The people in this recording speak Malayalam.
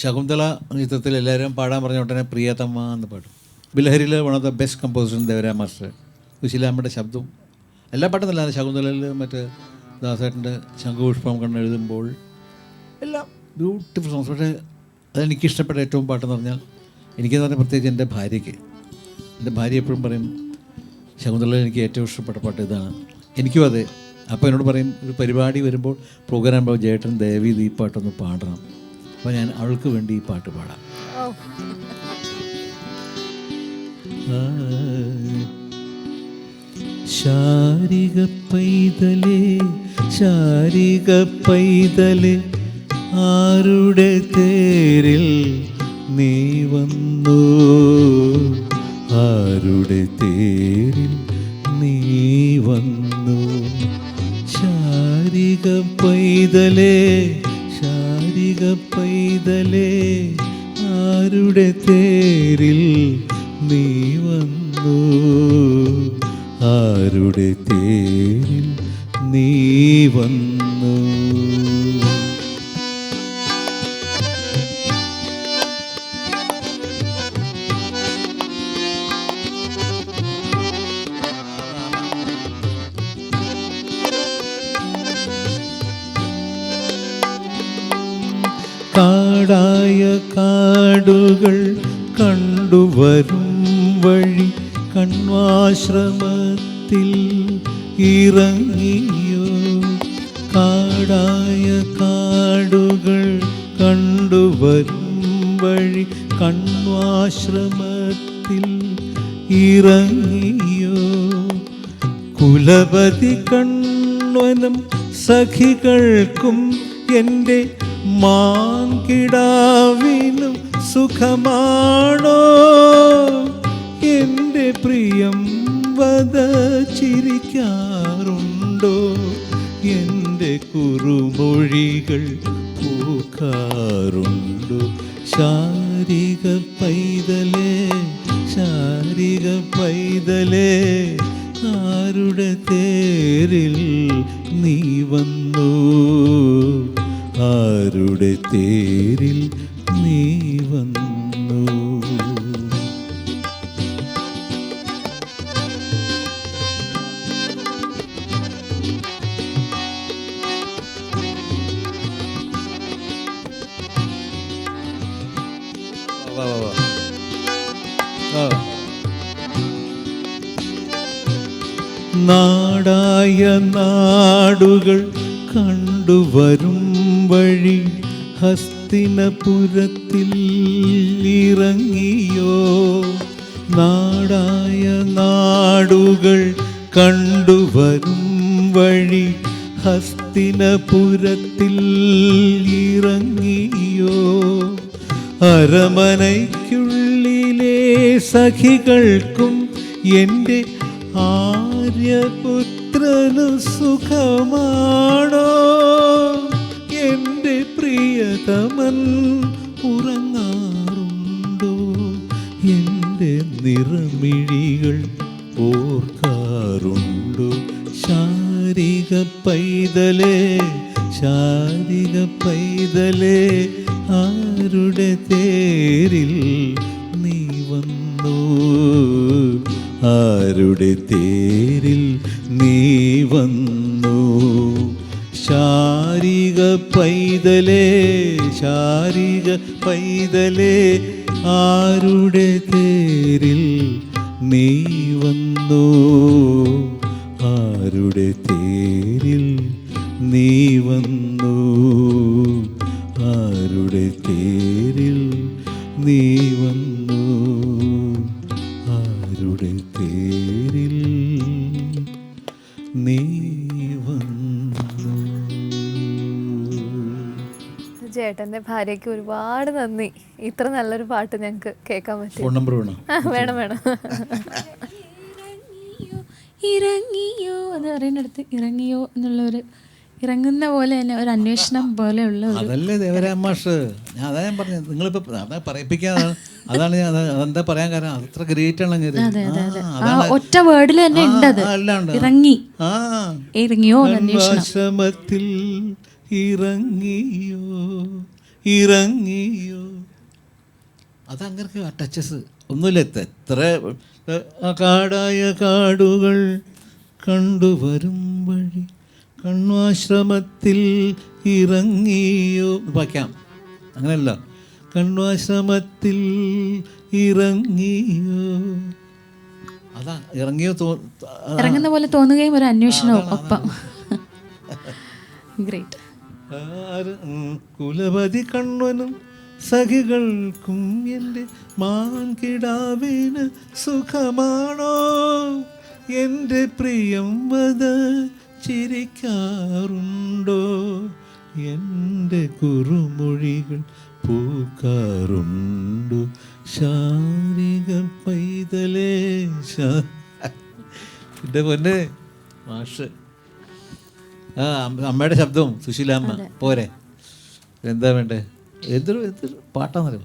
ശകുന്തള ചിത്രത്തിൽ എല്ലാവരും പാടാൻ പറഞ്ഞ ഉടനെ പ്രിയതമ്മ എന്ന് പാടും. ബിലഹരിയിൽ one of the best composer ദേവരാ master കുശിലാമ്മയുടെ ശബ്ദവും എല്ലാ പാട്ടും ശകുന്തളയിൽ മറ്റേ ദാസേട്ടന്റെ ശംഖുപുഷ്പം കണ്ണെഴുതുമ്പോൾ എല്ലാം ബ്യൂട്ടിഫുൾ സോങ്സ് പക്ഷേ അതെനിക്ക് ഇഷ്ടപ്പെട്ട ഏറ്റവും പാട്ടെന്ന് പറഞ്ഞാൽ എനിക്കെന്ന് പറഞ്ഞാൽ പ്രത്യേകിച്ച് എന്റെ ഭാര്യയ്ക്ക്. എന്റെ ഭാര്യ എപ്പോഴും പറയും ശകുന്തള എനിക്ക് ഏറ്റവും ഇഷ്ടപ്പെട്ട പാട്ട് ഇതാണ്. എനിക്കും അതെ. അപ്പോൾ എന്നോട് പറയും ഒരു പരിപാടി വരുമ്പോൾ പ്രോഗ്രാം ജേട്ടൻ ദേവി ഈ പാട്ടൊന്ന് പാടണം. അപ്പോൾ ഞാൻ അവൾക്ക് വേണ്ടി ഈ പാട്ട് പാടാം. ശാരിക പൈതലേ ശാരിക പൈതലേ ആരുടെ തേരിൽ നീ വന്നു? ആരുടെ തേരിൽ നീ വന്നു? ശാരിക പൈതലേ ശാരിക പൈതലേ ആരുടെ തേരിൽ നീ വന്നു? ആരുടെ തേരിൽ നീ വന്നു? കാടുകൾ കണ്ടുവരും വഴി കണ്വാശ്രമത്തിൽ ഇറങ്ങിയോ? കാടായ കാടുകൾ കണ്ടുവരും വഴി കണ്വാശ്രമത്തിൽ ഇറങ്ങിയോ? കുലപതി കണ്വനും സഖികൾക്കും എന്റെ മാങ്കിടാവിനും സുഖമാണോ? എന്റെ പ്രിയം വത ചിരിക്കാറുണ്ടോ എന്റെ കുറുമൊഴികൾ പൂക്കാറുണ്ടോ? ശാരിക പൈതലേ ശാരിക പൈതലേ ആരുടെ തേരിൽ നീ വന്നു? ആരുടെ തേരിൽ നീ വന്നു. നാടായ നാടുകൾ കണ്ടുവരും. വഴി ഹസ്തിനപുരത്തിൽ ഇറങ്ങിയോ? നാടായ നാടുകൾ കണ്ടുവരും വഴി ഹസ്തിനപുരത്തിൽ ഇറങ്ങിയോ? അരമനയ്ക്കുള്ളിലെ സഖികൾക്കും എന്റെ ആര്യപുത്രനു സുഖമാണോ? പ്രിയതമൻ ഉറങ്ങാറുണ്ടോ? എന്റെ നിറമിഴികൾ ഓർക്കാറുണ്ടോ? ശാരിക പൈതലേ ശാരിക പൈതലേ ആരുടെ തേരിൽ നീ വന്നു? ആരുടെ തേരിൽ പൈതലേ ശാരിക പൈതലേ ആരുടെ തേരിൽ നീ വന്നു? ആരുടെ തേരിൽ നീ വന്നു? ആരുടെ തേരിൽ നീ വന്നു? ആരുടെ തേരിൽ നീ വന്നു ചേട്ടന്റെ ഭാര്യയ്ക്ക് ഒരുപാട് നന്ദി. ഇത്ര നല്ലൊരു പാട്ട് ഞങ്ങൾക്ക് കേൾക്കാൻ പറ്റും. ഫോൺ നമ്പർ വേണം? ആ, വേണം വേണം. ഇറങ്ങിയോ എന്ന് പറയുന്നിടത്ത് ഇറങ്ങിയോ എന്നുള്ള ഒരു ഇറങ്ങുന്ന പോലെ തന്നെ ഒരു അന്വേഷണം പോലെയുള്ള ഒരു അതല്ലേ ദേവരാമാഷ് ഞാൻ അതാ ഞാൻ പറഞ്ഞത്. നിങ്ങളിപ്പോ അതാ പറയിപ്പിക്കാതെ അതാണ് ഞാൻ അത് അതെന്താ പറയാൻ കാരണം? അത്ര ഗ്രേറ്റ് ആണ് ഒറ്റ വേർഡിൽ തന്നെ ഉണ്ട് ഇറങ്ങി. ആ. ഇറങ്ങിയോ എന്ന് അന്വേഷണം. ഇറങ്ങിയോ? ഇറങ്ങിയോ? അതങ്ങനെ ആ ടച്ചസ് ഒന്നുമില്ല എത്ര- കാടായ കാടുകൾ കണ്ടുവരും വഴി. കണ്വാശ്രമത്തിൽ ഇറങ്ങിയോ? വയ്ക്കാം. അങ്ങനെയല്ല. കണ്വാശ്രമത്തിൽ ഇറങ്ങിയോ? അതാ ഇറങ്ങിയോ തോ ഇറങ്ങുന്ന പോലെ തോന്നുകയും ഒരു അന്വേഷണവും ഒപ്പം. ഗ്രേറ്റ് കുലപതി കണ്ണനും സഖികൾക്കും എന്റെ മാൻകിടാവിന് സുഖമാണോ? എന്റെ പ്രിയം വത ചിരിക്കാറുണ്ടോ? എന്റെ കുറുമൊഴികൾ പൂക്കാറുണ്ടോ? ശാരിക പൈതലേ എന്റെ പൊന്നെ. മാഷ്. ആ അമ്മ- അമ്മയുടെ ശബ്ദവും സുശീലാമ്മ. പോരെ. എന്താ വേണ്ടേ? എന്തൊരു എന്തൊരു പാട്ടാന്നറിയോ?